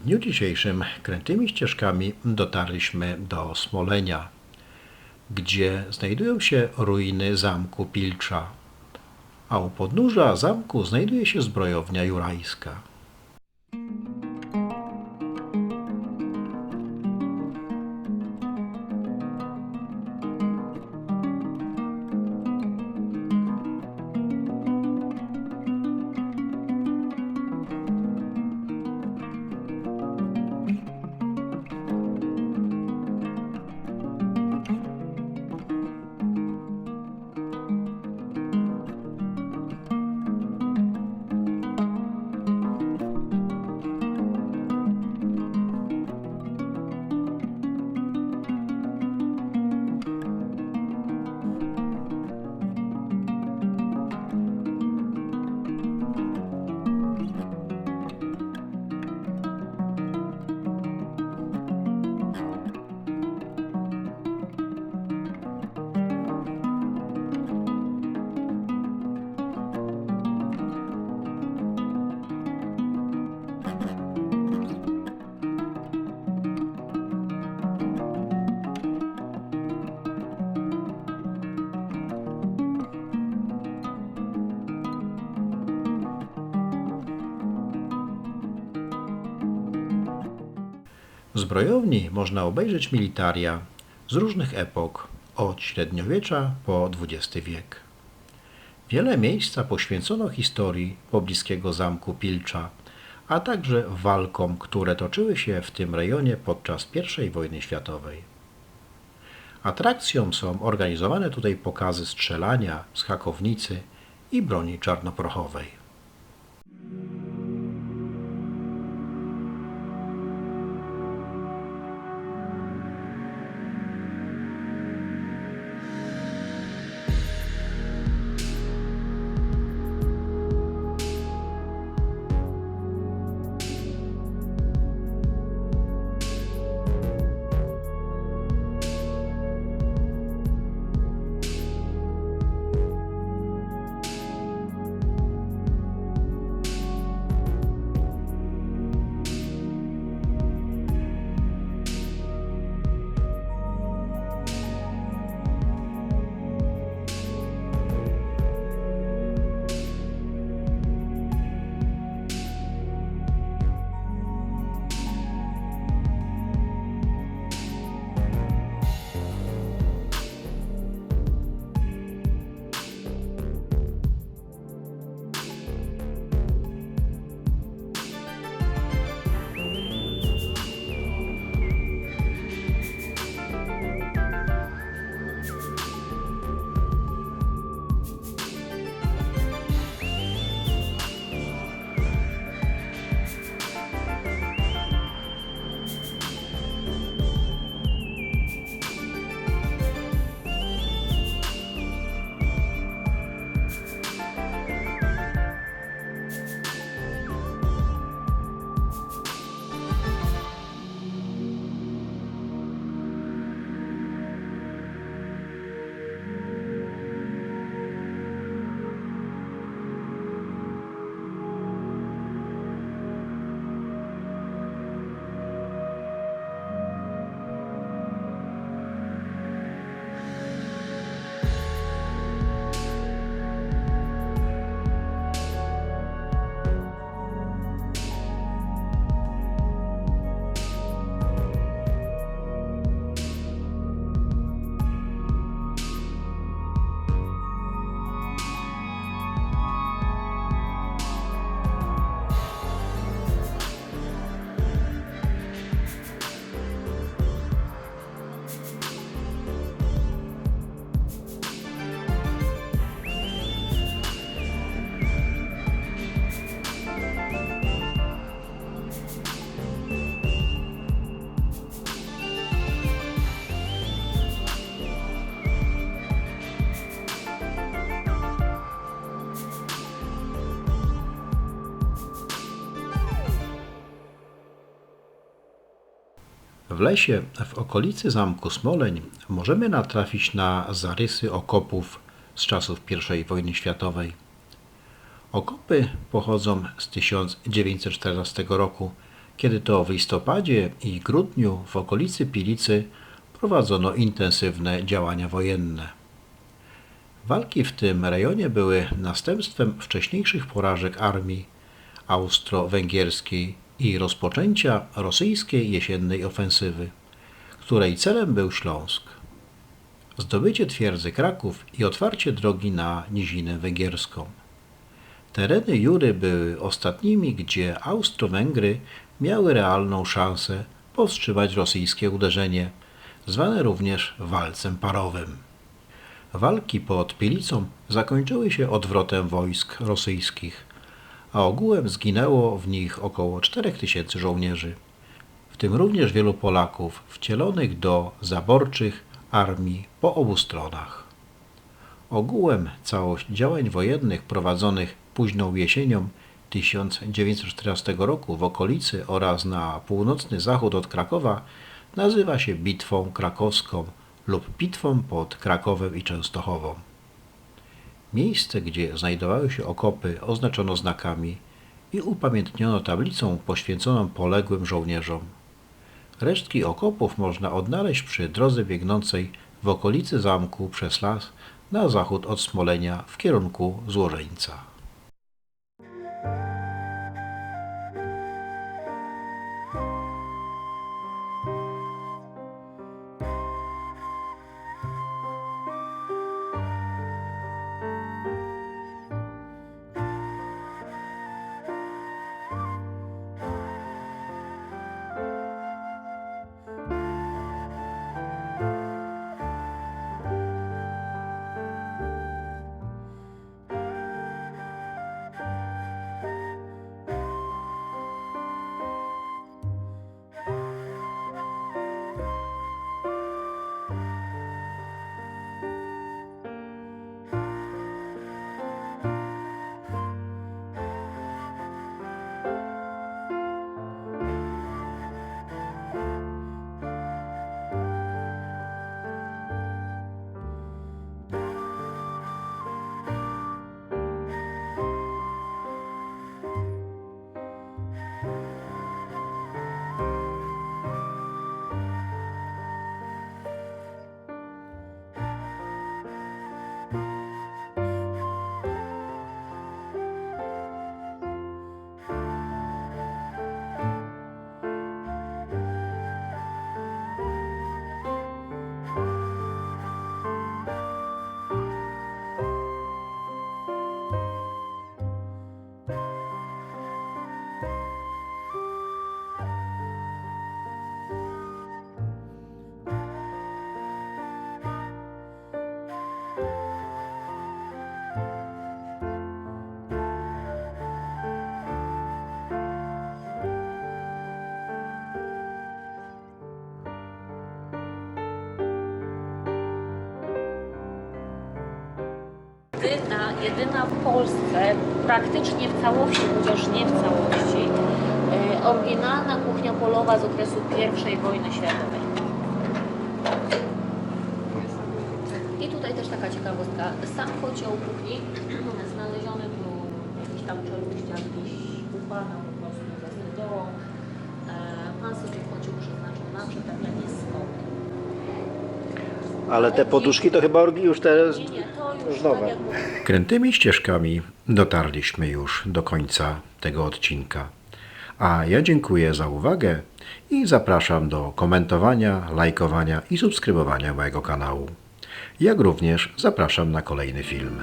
W dniu dzisiejszym krętymi ścieżkami dotarliśmy do Smolenia, gdzie znajdują się ruiny zamku Pilcza, a u podnóża zamku znajduje się zbrojownia jurajska. Zbrojowni można obejrzeć militaria z różnych epok, od średniowiecza po XX wiek. Wiele miejsca poświęcono historii pobliskiego zamku Pilcza, a także walkom, które toczyły się w tym rejonie podczas I wojny światowej. Atrakcją są organizowane tutaj pokazy strzelania z hakownicy i broni czarnoprochowej. W lesie w okolicy zamku Smoleń możemy natrafić na zarysy okopów z czasów I wojny światowej. Okopy pochodzą z 1914 roku, kiedy to w listopadzie i grudniu w okolicy Pilicy prowadzono intensywne działania wojenne. Walki w tym rejonie były następstwem wcześniejszych porażek armii austro-węgierskiej i rozpoczęcia rosyjskiej jesiennej ofensywy, której celem był Śląsk. Zdobycie twierdzy Kraków i otwarcie drogi na Nizinę Węgierską. Tereny Jury były ostatnimi, gdzie Austro-Węgry miały realną szansę powstrzymać rosyjskie uderzenie, zwane również walcem parowym. Walki pod Pilicą zakończyły się odwrotem wojsk rosyjskich, a ogółem zginęło w nich około 4000 żołnierzy, w tym również wielu Polaków wcielonych do zaborczych armii po obu stronach. Ogółem całość działań wojennych prowadzonych późną jesienią 1914 roku w okolicy oraz na północny zachód od Krakowa nazywa się Bitwą Krakowską lub Bitwą pod Krakowem i Częstochową. Miejsce, gdzie znajdowały się okopy, oznaczono znakami i upamiętniono tablicą poświęconą poległym żołnierzom. Resztki okopów można odnaleźć przy drodze biegnącej w okolicy zamku przez las na zachód od Smolenia w kierunku Złożeńca. Jedyna, jedyna w Polsce, praktycznie w całości, chociaż nie w całości, e, oryginalna kuchnia polowa z okresu I wojny światowej. I tutaj też taka ciekawostka. Sam kocioł kuchni znaleziony był w jakichś tam czeluściach gdzieś u Pana po prostu za stodołą. E, Pan sobie kocioł przeznaczył na przetapianie skoku. Ale te poduszki to chyba już te Nie, nie, to już, nowe. Krętymi ścieżkami dotarliśmy już do końca tego odcinka. A ja dziękuję za uwagę i zapraszam do komentowania, lajkowania i subskrybowania mojego kanału. Jak również zapraszam na kolejny film.